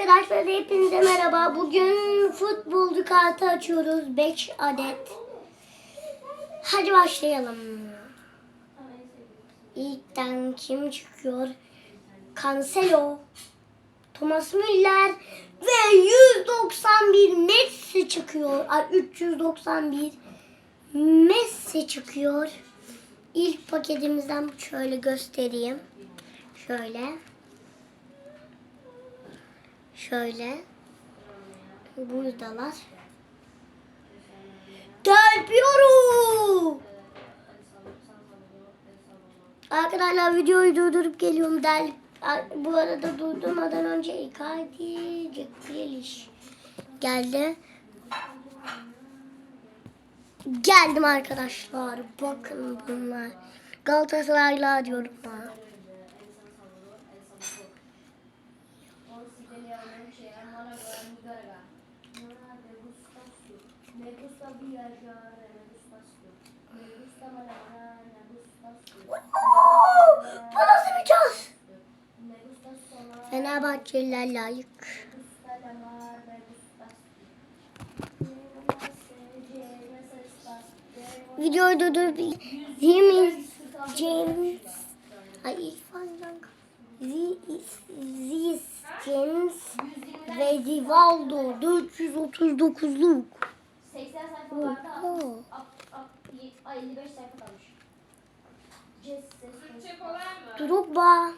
arkadaşlar hepinize merhaba. Bugün futbolcu kartı açıyoruz. 5 adet. Hadi başlayalım. İlkten kim çıkıyor? Cancelo, Thomas Müller ve 191 Messi çıkıyor. Ay 391 Messi çıkıyor. İlk paketimizden şöyle göstereyim. Şöyle. Şöyle. Buradalar. Del Piero! Arkadaşlar videoyu durdurup geliyorum. Del bu arada durdurmadan önce Icardi Grealish geldi. Geldim arkadaşlar. Bakın bunlar. Galatasaraylı diyorum ben. Me gusta viajar, me gusta su- me gusta manejar, me gusta su- bu nasıl bir cas? me gusta Fenerbahçeliler layık. me gusta llamar, me gusta su- Tengo más sencillas estas, tengo Videoyu durdurup James Ay İrfan Can Ziz James ve Rivaldo 439'luk. 80 sayfa vardı, Oha. ap- ap- y- ay, 55 sayfa kalmış. Türkçe Drogba.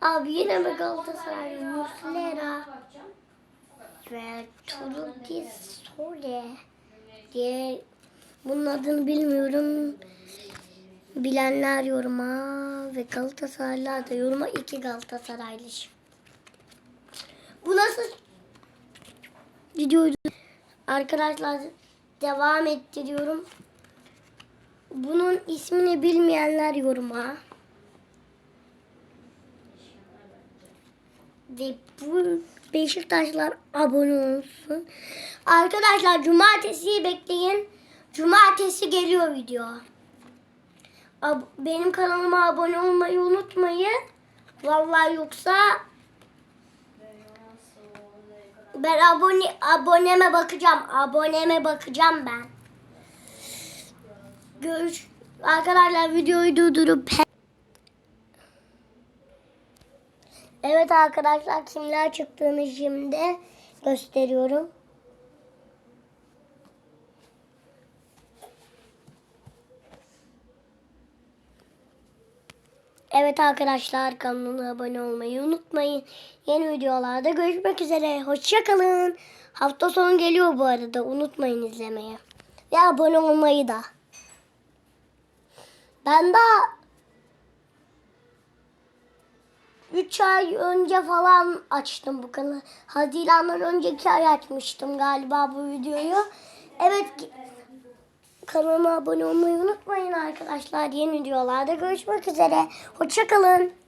Abi yine mi Galatasaray? Muslera ve Trudy Sole diye bunun adını bilmiyorum. Bilenler yoruma ve Galatasaraylılar da yoruma iki Galatasaraylı. Bu nasıl videoydu? Arkadaşlar devam ettiriyorum. Bunun ismini bilmeyenler yoruma. Ve bu Beşiktaşlar abone olsun. Arkadaşlar cumartesi bekleyin. Cumartesi geliyor video. Ab- benim kanalıma abone olmayı unutmayın. Vallahi yoksa ben abone aboneme bakacağım. Aboneme bakacağım ben. Görüş arkadaşlar videoyu durdurup Evet arkadaşlar kimler çıktığını şimdi gösteriyorum. Evet arkadaşlar kanalına abone olmayı unutmayın. Yeni videolarda görüşmek üzere. Hoşçakalın. Hafta sonu geliyor bu arada. Unutmayın izlemeye. Ve abone olmayı da. Ben daha 3 ay önce falan açtım bu kanalı. Haziran'dan önceki ay açmıştım galiba bu videoyu. Evet kanalıma abone olmayı unutmayın arkadaşlar. Yeni videolarda görüşmek üzere. Hoşçakalın.